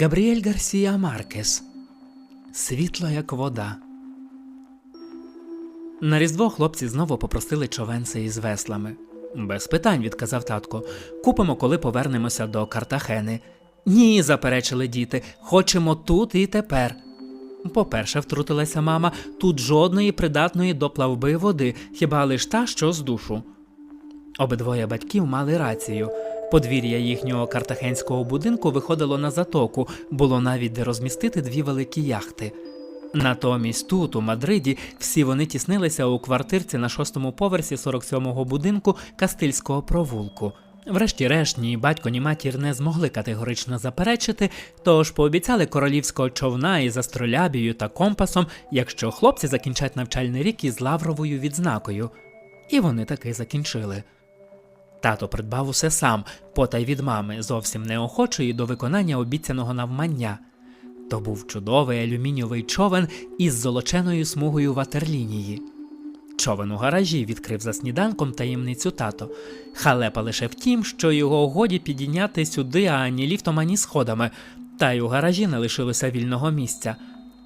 Габріель Гарсія Маркес. Світло як вода. На Різдво хлопці знову попросили човенце із веслами. Без питань, відказав татко. Купимо, коли повернемося до Картахени. Ні, заперечили діти. Хочемо тут і тепер. По-перше, втрутилася мама, тут жодної придатної до плавби води, хіба лиш та, що з душу. Обидвоє батьків мали рацію. Подвір'я їхнього картахенського будинку виходило на затоку, було навіть де розмістити дві великі яхти. Натомість тут, у Мадриді, всі вони тіснилися у квартирці на шостому поверсі 47-го будинку Кастильського провулку. Врешті-решт, ні батько, ні матір не змогли категорично заперечити, тож пообіцяли королівського човна із астролябією та компасом, якщо хлопці закінчать навчальний рік із лавровою відзнакою. І вони таки закінчили. Тато придбав усе сам, потай від мами, зовсім неохочої до виконання обіцяного навмання. То був чудовий алюмінієвий човен із золоченою смугою ватерлінії. Човен у гаражі відкрив за сніданком таємницю тато. Халепа лише в тім, що його годі підійняти сюди ані ліфтом, ані сходами, та й у гаражі не лишилося вільного місця.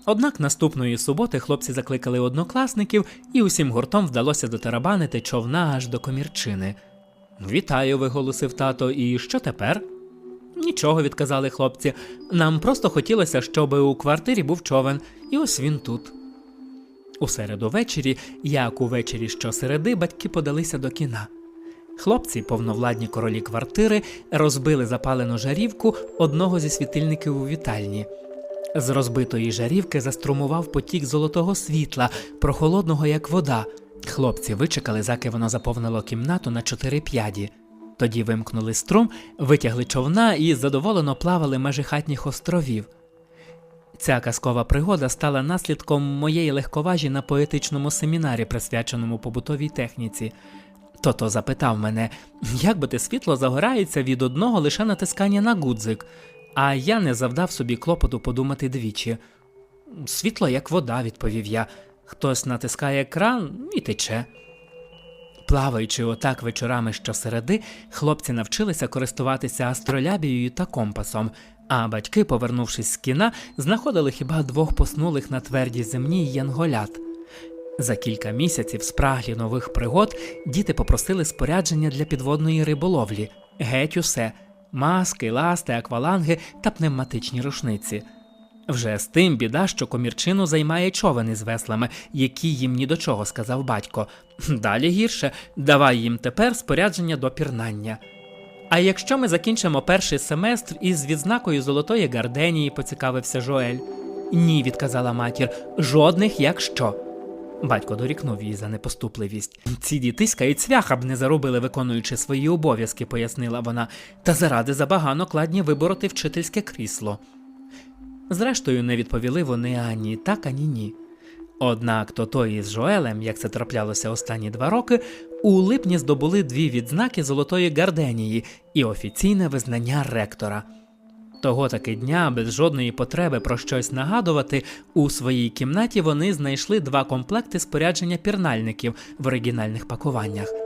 Однак наступної суботи хлопці закликали однокласників, і усім гуртом вдалося дотарабанити човна аж до комірчини. Вітаю, виголосив тато, і що тепер? Нічого, відказали хлопці. Нам просто хотілося, щоб у квартирі був човен, і ось він тут. У середу ввечері, як увечері щосереди, батьки подалися до кіна. Хлопці, повновладні королі квартири, розбили запалену жарівку одного зі світильників у вітальні. З розбитої жарівки заструмував потік золотого світла, прохолодного, як вода. Хлопці вичекали, заки воно заповнило кімнату на чотири п'яді. Тоді вимкнули струм, витягли човна і задоволено плавали межі хатніх островів. Ця казкова пригода стала наслідком моєї легковажі на поетичному семінарі, присвяченому побутовій техніці. Тото запитав мене, як би те світло загорається від одного лише натискання на гудзик, а я не завдав собі клопоту подумати двічі. Світло як вода, відповів я. Хтось натискає кран і тече. Плаваючи отак вечорами щосереди, хлопці навчилися користуватися астролябією та компасом, а батьки, повернувшись з кіна, знаходили хіба двох поснулих на твердій землі янголят. За кілька місяців спраглі нових пригод діти попросили спорядження для підводної риболовлі, геть усе маски, ласти, акваланги та пневматичні рушниці. Вже з тим біда, що комірчину займає човен із веслами, які їм ні до чого, сказав батько. Далі гірше, давай їм тепер спорядження до пірнання. А якщо ми закінчимо перший семестр із відзнакою золотої гарденії, поцікавився Жоель. Ні, відказала матір, жодних якщо. Батько дорікнув її за непоступливість. Ці дітиська і цвяха б не заробили, виконуючи свої обов'язки, пояснила вона, та заради забагано кладні вибороти вчительське крісло. Зрештою, не відповіли вони ані так, ані ні. Однак Тото із Жоелем, як це траплялося останні два роки, у липні здобули дві відзнаки Золотої Гарденії і офіційне визнання ректора. Того таки дня, без жодної потреби про щось нагадувати, у своїй кімнаті вони знайшли два комплекти спорядження пірнальників в оригінальних пакуваннях.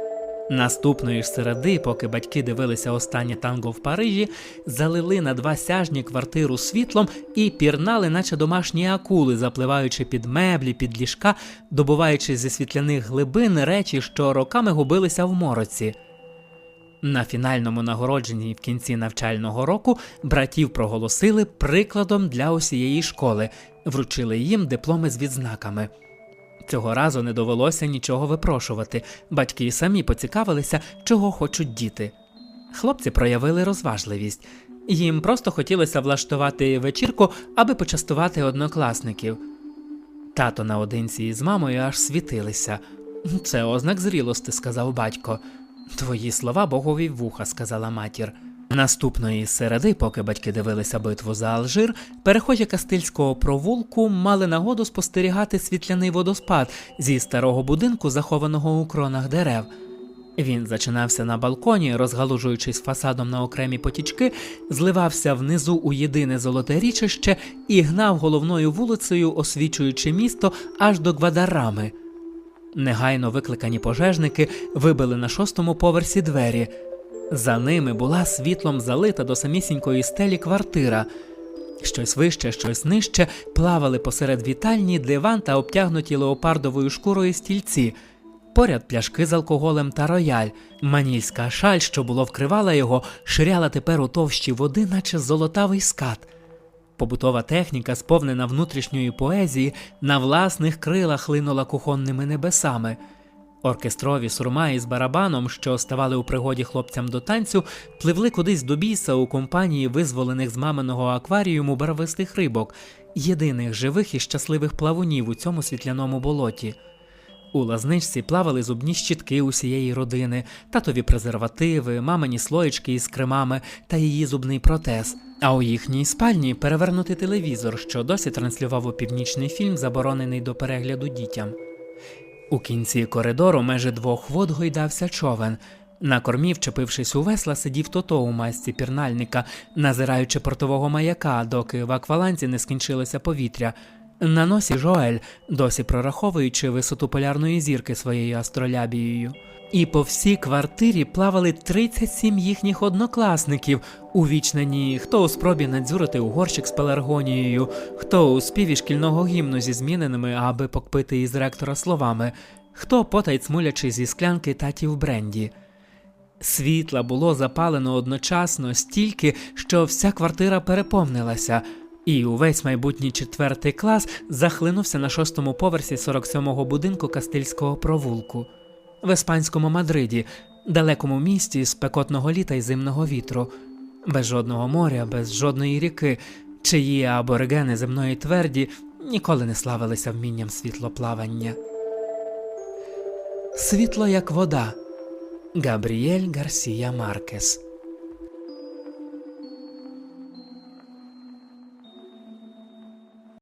Наступної ж середи, поки батьки дивилися останнє танго в Парижі, залили на два сяжні квартиру світлом і пірнали, наче домашні акули, запливаючи під меблі, під ліжка, добуваючи зі світляних глибин речі, що роками губилися в мороці. На фінальному нагородженні в кінці навчального року братів проголосили прикладом для усієї школи, вручили їм дипломи з відзнаками. Цього разу не довелося нічого випрошувати. Батьки й самі поцікавилися, чого хочуть діти. Хлопці проявили розважливість. Їм просто хотілося влаштувати вечірку, аби почастувати однокласників. Тато наодинці із мамою аж світилися. Це ознак зрілости, сказав батько. Твої слова богові вуха, сказала матір. Наступної середи, поки батьки дивилися битву за Алжир, перехожі Кастильського провулку мали нагоду спостерігати світляний водоспад зі старого будинку, захованого у кронах дерев. Він зачинався на балконі, розгалужуючись фасадом на окремі потічки, зливався внизу у єдине золоте річище і гнав головною вулицею, освічуючи місто аж до Гвадарами. Негайно викликані пожежники вибили на шостому поверсі двері. За ними була світлом залита до самісінької стелі квартира. Щось вище, щось нижче плавали посеред вітальні диван та обтягнуті леопардовою шкурою стільці. Поряд пляшки з алкоголем та рояль. Манільська шаль, що було вкривала його, ширяла тепер у товщі води, наче золотавий скат. Побутова техніка, сповнена внутрішньої поезії, на власних крилах линула кухонними небесами. Оркестрові сурма із барабаном, що ставали у пригоді хлопцям до танцю, пливли кудись до біса у компанії визволених з маминого акваріуму барвистих рибок, єдиних живих і щасливих плавунів у цьому світляному болоті. У лазничці плавали зубні щітки усієї родини, татові презервативи, мамині слоєчки із кремами та її зубний протез. А у їхній спальні перевернутий телевізор, що досі транслював опівнічний фільм, заборонений до перегляду дітям. У кінці коридору межі двох вод гойдався човен. На кормі, вчепившись у весла, сидів тото у масці пірнальника, назираючи портового маяка, доки в акваланці не скінчилося повітря. На носі Жоель, досі прораховуючи висоту полярної зірки своєю астролябією. І по всій квартирі плавали 37 їхніх однокласників, увічнені хто у спробі надзюрити у горщик з пеларгонією, хто у співі шкільного гімну зі зміненими, аби покпити із ректора словами, хто потай цмулячи зі склянки татів бренді. Світла було запалено одночасно стільки, що вся квартира переповнилася, і увесь майбутній четвертий клас захлинувся на шостому поверсі 47-го будинку Кастильського провулку в іспанському Мадриді, далекому місті з спекотного літа й зимного вітру, без жодного моря, без жодної ріки, чиї аборигени земної тверді ніколи не славилися вмінням світлоплавання. Світло як вода. Габріель Гарсія Маркес